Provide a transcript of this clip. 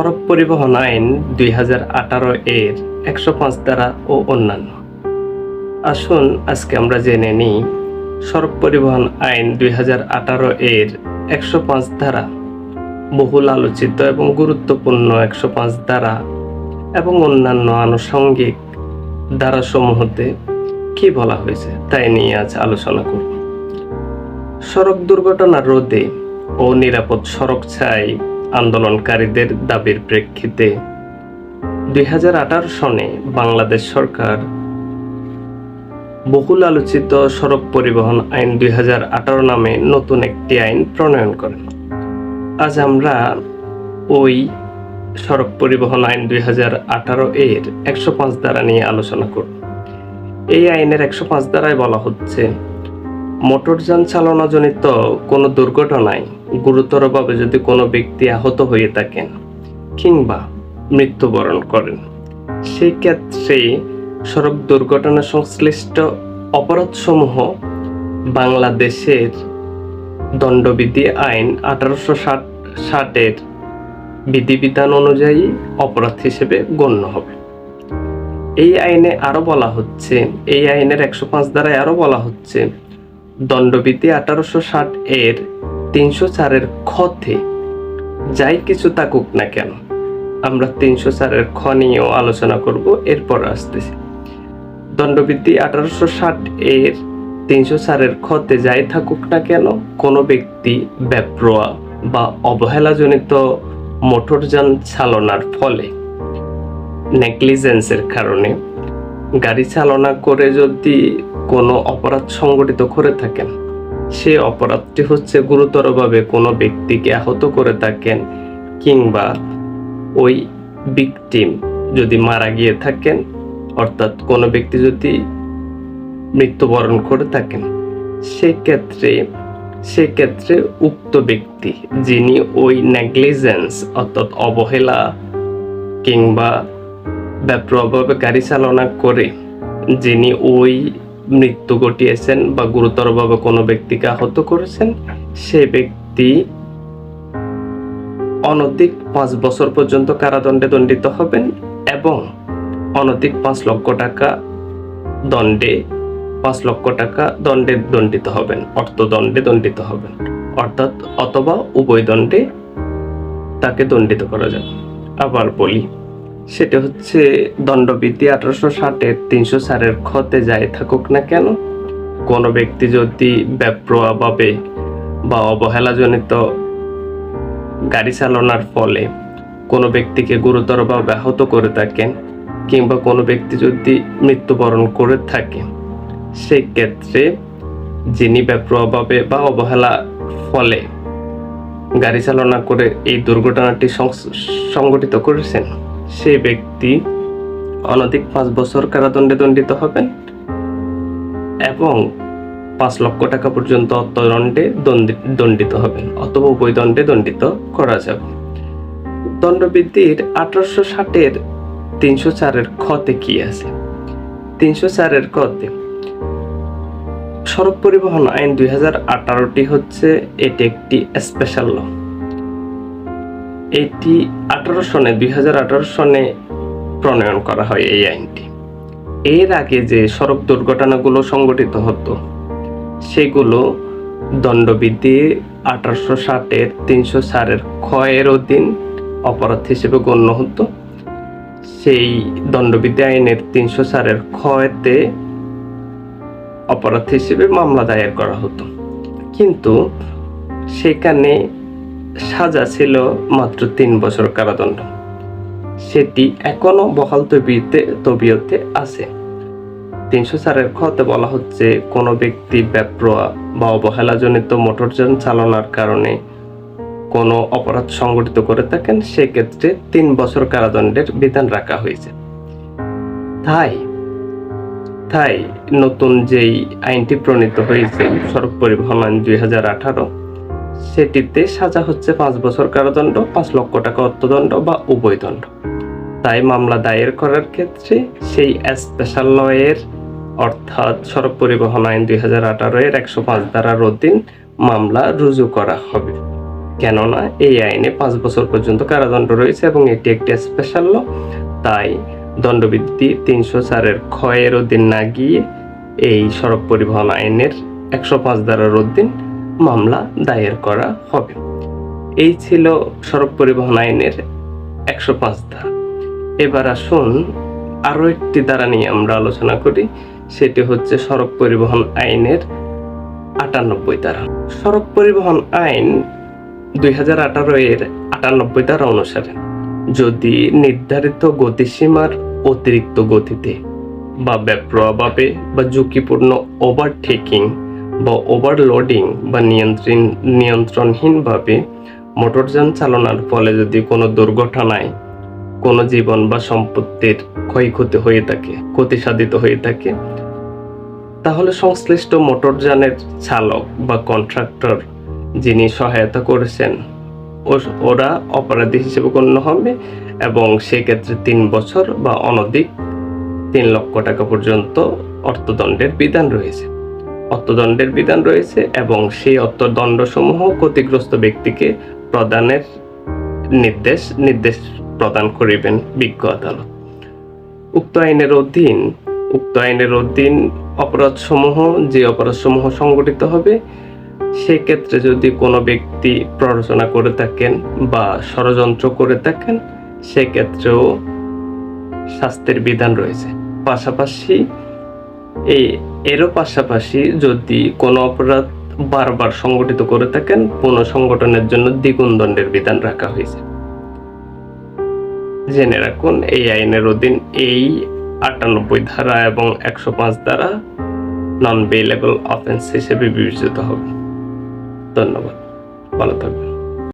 সড়ক পরিবহন আইন দুই হাজার আঠারো এর একশো পাঁচ ধারা ও অন্যান্য। আসুন আজকে আমরা জেনে নিই সড়ক পরিবহন আইন দুই হাজার আঠারো এর একশো পাঁচ ধারা বহুল আলোচিত এবং গুরুত্বপূর্ণ একশো পাঁচ ধারা এবং অন্যান্য আনুষঙ্গিক ধারাসমূহতে কি বলা হয়েছে তাই নিয়ে আজ আলোচনা করব। সড়ক দুর্ঘটনা রোধে ও নিরাপদ সড়ক ছাই আন্দোলনকারীদের দাবির প্রেক্ষিতে দুই হাজার আঠারো সনে বাংলাদেশ সরকার বহুল আলোচিত সড়ক পরিবহন আইন দুই হাজার আঠারো নামে নতুন একটি আইন প্রণয়ন করেন। আজ আমরা ওই সড়ক পরিবহন আইন দুই হাজার আঠারো এর একশো পাঁচ ধারা নিয়ে আলোচনা করব। এই আইনের একশো পাঁচ ধারায় বলা হচ্ছে মোটরযান চালনাজনিত কোনো দুর্ঘটনায় গুরুতরভাবে যদি কোনো ব্যক্তি আহত হয়ে থাকেন কিংবা মৃত্যুবরণ করেন সেই ক্ষেত্রে সড়ক দুর্ঘটনা সংশ্লিষ্ট অপরাধসমূহ বাংলাদেশের দণ্ডবিধি আইন আঠারোশো ষাট ষাটের বিধিবিধান অনুযায়ী অপরাধ হিসেবে গণ্য হবে। এই আইনে আরও বলা হচ্ছে, এই আইনের একশো পাঁচ ধারায় আরও বলা হচ্ছে দণ্ডবিধি আঠারোশো ষাট এর তিনশো চারের খতে যাই কিছু থাকুক না কেন, আমরা তিনশো চারের খ নিয়েও আলোচনা করব, এরপর আসতেছি। দণ্ডবিধি আঠারোশো ষাট এর তিনশো চারের খতে যাই থাকুক না কেন, কোনো ব্যক্তি ব্যাপ্রোয়া বা অবহেলাজনিত মোটরযান চালনার ফলে নেগলিজেন্সের কারণে গাড়ি চালনা করে যদি কোনো অপরাধ সংগঠিত করে থাকেন, সে অপরাধটি হচ্ছে গুরুতরভাবে কোনো ব্যক্তিকে আহত করে থাকেন কিংবা ওই ভিকটিম যদি মারা গিয়ে থাকেন, অর্থাৎ কোনো ব্যক্তি যদি মৃত্যুবরণ করে থাকেন, সেক্ষেত্রে সেক্ষেত্রে উক্ত ব্যক্তি যিনি ওই নেগলিজেন্স অর্থাৎ অবহেলা কিংবা ব্যাপকভাবে গাড়ি চালনা করে, যিনি ওই মৃত্যু ঘটিয়েছেন বা গুরুতরভাবে কোনো ব্যক্তিকে আহত করেছেন, সে ব্যক্তি অনধিক পাঁচ বছর পর্যন্ত কারাদণ্ডে দণ্ডিত হবেন এবং অনধিক পাঁচ লক্ষ টাকা দণ্ডে, পাঁচ লক্ষ টাকা দণ্ডে দণ্ডিত হবেন অর্থদণ্ডে দণ্ডিত হবেন, অর্থাৎ অথবা উভয় দণ্ডে তাকে দণ্ডিত করা যাবে। আবার বলি সেটা হচ্ছে, দণ্ডবিধি আঠারোশো ষাটের তিনশো চারের ক্ষতে যায় থাকুক না কেন, কোনো ব্যক্তি যদি ব্যাপ্রভাবে বা অবহেলাজনিত গাড়ি চালানোর ফলে কোনো ব্যক্তিকে গুরুতরভাবে আহত করে থাকেন কিংবা কোনো ব্যক্তি যদি মৃত্যুবরণ করে থাকে সেক্ষেত্রে যিনি ব্যাপ্রভাবে বা অবহেলা ফলে গাড়ি চালনা করে এই দুর্ঘটনাটি সংগঠিত করেছেন সেই ব্যক্তি অনধিক পাঁচ বছর কারাদণ্ডে দণ্ডিত হবেন এবং পাঁচ লক্ষ টাকা পর্যন্ত অর্থদণ্ডে দণ্ডিত হবেন অথবা উভয় দণ্ডে দণ্ডিত করা যাবে। দণ্ডবৃদ্ধির আঠারোশো ষাটের তিনশো চারের খতে কি আছে? তিনশো চারের খতে সড়ক পরিবহন আইন দুই হাজার আঠারোটি হচ্ছে এটি একটি স্পেশাল ল এটি আঠারো সনে, দুই হাজার আঠারো সনে প্রণয়ন করা হয় এই আইনটি। এর আগে যে সড়ক দুর্ঘটনাগুলো সংগঠিত হতো, সেগুলো দণ্ডবিধি আঠারোশো ষাটের, তিনশো চারের ক্ষয়ের অধীন অপরাধ হিসেবে গণ্য হতো। সেই দণ্ডবিধি আইনের তিনশো চারের ক্ষয়তে অপরাধ হিসেবে মামলা দায়ের করা হতো। কিন্তু সেখানে সাজা ছিল মাত্র তিন বছর কারাদণ্ড। সেটি এখনও বহাল তবিতে, তবিয়তে আছে। তিনশো চারের খতে বলা হচ্ছে, কোনো ব্যক্তি ব্যাপ্রোয়া বা অবহেলাজনিত মোটরযান চালনার কারণে কোনো অপরাধ সংগঠিত করে থাকেন, সেক্ষেত্রে তিন বছর কারাদণ্ডের বিধান রাখা হয়েছে। তাই তাই নতুন যেই আইনটি প্রণীত হয়েছে, সড়ক পরিবহন আইন দুই হাজার আঠারো সেটিতে সাজা হচ্ছে পাঁচ বছর কারাদণ্ড, পাঁচ লক্ষ টাকা অর্থদণ্ড বা উভয় দণ্ড। তাই মামলা দায়ের করার ক্ষেত্রে সেই স্পেশাল লয়ের, অর্থাৎ সড়ক পরিবহন আইন দুই হাজার আঠারো এর একশো পাঁচ ধারার অধীন মামলা রুজু করা হবে। কেননা এই আইনে পাঁচ বছর পর্যন্ত কারাদণ্ড রয়েছে এবং এটি একটি স্পেশাল ল। তাই দণ্ডবৃদ্ধি তিনশো চারের ক্ষয়ের অধীন না গিয়ে এই সড়ক পরিবহন আইনের একশো পাঁচ ধারার অধীন মামলা দায়ের করা হবে। এই ছিল সড়ক পরিবহন আইনের একশো পাঁচ ধারা। এবার আসুন আরও একটি ধারা নিয়ে আমরা আলোচনা করি। সেটি হচ্ছে সড়ক পরিবহন আইনের আটানব্বই ধারা। সড়ক পরিবহন আইন দুই হাজার আঠারো এর আটানব্বই ধারা অনুসারে যদি নির্ধারিত গতিসীমার অতিরিক্ত গতিতে বা ব্যাপ্রভাবে বা ঝুঁকিপূর্ণ ওভারটেকিং বা ওভারলোডিং বা নিয়ন্ত্রণ নিয়ন্ত্রণহীনভাবে মোটরযান চালনার ফলে যদি কোনো দুর্ঘটনায় কোনো জীবন বা সম্পত্তির ক্ষয়ক্ষতি হয়ে থাকে ক্ষতি সাধিত হয়ে থাকে, তাহলে সংশ্লিষ্ট মোটরযানের চালক বা কন্ট্রাক্টর যিনি সহায়তা করেছেন ওরা অপরাধী হিসেবে গণ্য হবে এবং সেক্ষেত্রে তিন বছর বা অনধিক তিন লক্ষ টাকা পর্যন্ত অর্থদণ্ডের বিধান রয়েছে। অর্থদণ্ডের বিধান রয়েছে এবং সেই অর্থদণ্ডসমূহ ক্ষতিগ্রস্ত ব্যক্তিকে প্রদানের নির্দেশ নির্দেশ প্রদান করিবেন বিজ্ঞ আদালত। উক্ত আইনের অধীন, উক্ত আইনের অধীন অপরাধসমূহ, যে অপরাধসমূহ সংগঠিত হবে, সেক্ষেত্রে যদি কোনো ব্যক্তি প্ররোচনা করে থাকেন বা ষড়যন্ত্র করে থাকেন, সেক্ষেত্রেও শাস্তির বিধান রয়েছে। পাশাপাশি এরও পাশাপাশি যদি কোনো অপরাধ বারবার সংগঠিত করে থাকেন পুনঃসংগঠনের জন্য দ্বিগুণ দণ্ডের বিধান রাখা হয়েছে। জেনে রাখুন, এই আইনের অধীন এই আটানব্বই ধারা এবং একশো পাঁচ ধারা নন বেলেবল অফেন্স হিসেবে বিবেচিত হবে। ধন্যবাদ। ভালো থাকবেন।